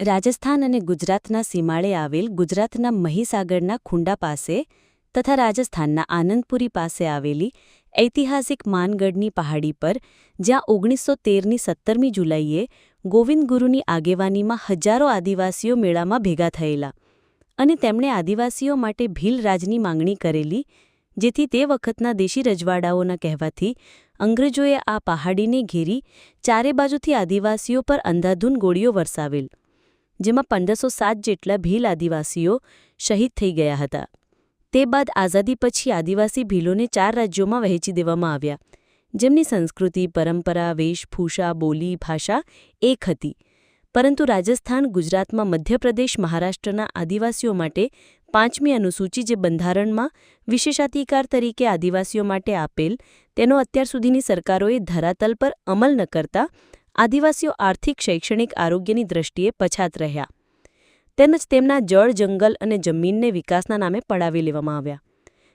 રાજસ્થાન અને ગુજરાતના સીમાડે આવેલ ગુજરાતના મહીસાગરના ખુંડા પાસે તથા રાજસ્થાનના આનંદપુરી પાસે આવેલી ઐતિહાસિક માનગઢની પહાડી પર જ્યાં ઓગણીસો તેરની સત્તરમી જુલાઈએ ગોવિંદ ગુરુની આગેવાનીમાં હજારો આદિવાસીઓ મેળામાં ભેગા થયેલા અને તેમણે આદિવાસીઓ માટે ભીલ રાજની માંગણી કરેલી, જેથી તે વખતના દેશી રજવાડાઓના કહેવાથી અંગ્રેજોએ આ પહાડીને ઘેરી ચારે બાજુથી આદિવાસીઓ પર અંધાધૂન ગોળીઓ વરસાવેલ. જેમાં પંદરસો સાત જેટલા ભીલ આદિવાસીઓ શહીદ થઈ ગયા હતા. તે બાદ આઝાદી પછી આદિવાસી ભીલોને ચાર રાજ્યોમાં વહેંચી દેવામાં આવ્યા. જેમની સંસ્કૃતિ, પરંપરા, વેશભૂષા, બોલી, ભાષા એક હતી. પરંતુ રાજસ્થાન, ગુજરાતમાં મધ્યપ્રદેશ, મહારાષ્ટ્રના આદિવાસીઓ માટે પાંચમી અનુસૂચિ જે બંધારણમાં વિશેષાધિકાર તરીકે આદિવાસીઓ માટે આપેલ, તેનો અત્યાર સુધીની સરકારોએ ધરાતલ પર અમલ ન કરતા આદિવાસીઓ આર્થિક, શૈક્ષણિક આરોગ્યની દ્રષ્ટિએ પછાત રહ્યા. તેમજ તેમના જળ, જંગલ અને જમીનને વિકાસના નામે પડાવી લેવામાં આવ્યા,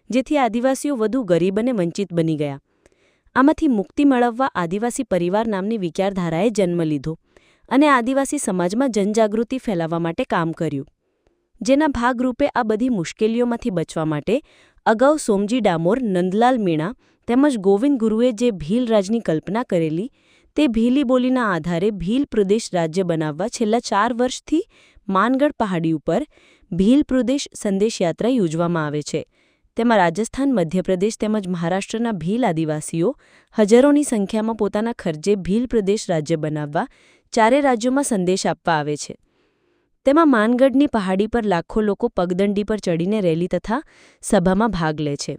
જેથી આદિવાસીઓ વધુ ગરીબ અને વંચિત બની ગયા. આમાંથી મુક્તિ મેળવવા આદિવાસી પરિવાર નામની વિચારધારાએ જન્મ લીધો અને આદિવાસી સમાજમાં જનજાગૃતિ ફેલાવવા માટે કામ કર્યું. જેના ભાગરૂપે આ બધી મુશ્કેલીઓમાંથી બચવા માટે અગાઉ સોમજી ડામોર, નંદલાલ મીણા તેમજ ગોવિંદ ગુરુએ જે ભીલરાજની કલ્પના કરેલી તે ભીલી બોલીના આધારે ભીલ પ્રદેશ રાજ્ય બનાવવા છેલ્લા ચાર વર્ષથી માનગઢ પહાડી ઉપર ભીલ પ્રદેશ સંદેશયાત્રા યોજવામાં આવે છે. તેમાં રાજસ્થાન, મધ્યપ્રદેશ તેમજ મહારાષ્ટ્રના ભીલ આદિવાસીઓ હજારોની સંખ્યામાં પોતાના ખર્ચે ભીલ પ્રદેશ રાજ્ય બનાવવા ચારે રાજ્યોમાં સંદેશ આપવા આવે છે. તેમાં માનગઢની પહાડી પર લાખો લોકો પગદંડી પર ચડીને રેલી તથા સભામાં ભાગ લે છે.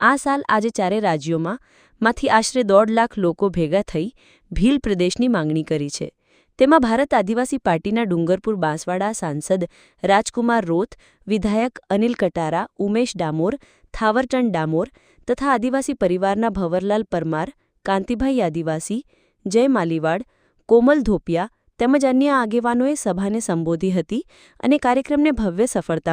આ સાલ આજે ચારે રાજ્યોમાં માંથી આશરે દોઢ લાખ લોકો ભેગા થઈ ભીલ પ્રદેશની માંગણી કરી છે. તેમાં ભારત આદિવાસી પાર્ટીના ડુંગરપુર બાંસવાડા સાંસદ રાજકુમાર રોત વિધાયક અનિલ કટારા, ઉમેશ ડામોર, થાવરચંદ ડામોર તથા આદિવાસી પરિવારના ભવરલાલ પરમાર, કાંતિભાઈ આદિવાસી, જય માલીવાડ, કોમલ ધોપિયા તેમજ અન્ય આગેવાનોએ સભાને સંબોધી હતી અને કાર્યક્રમને ભવ્ય સફળતા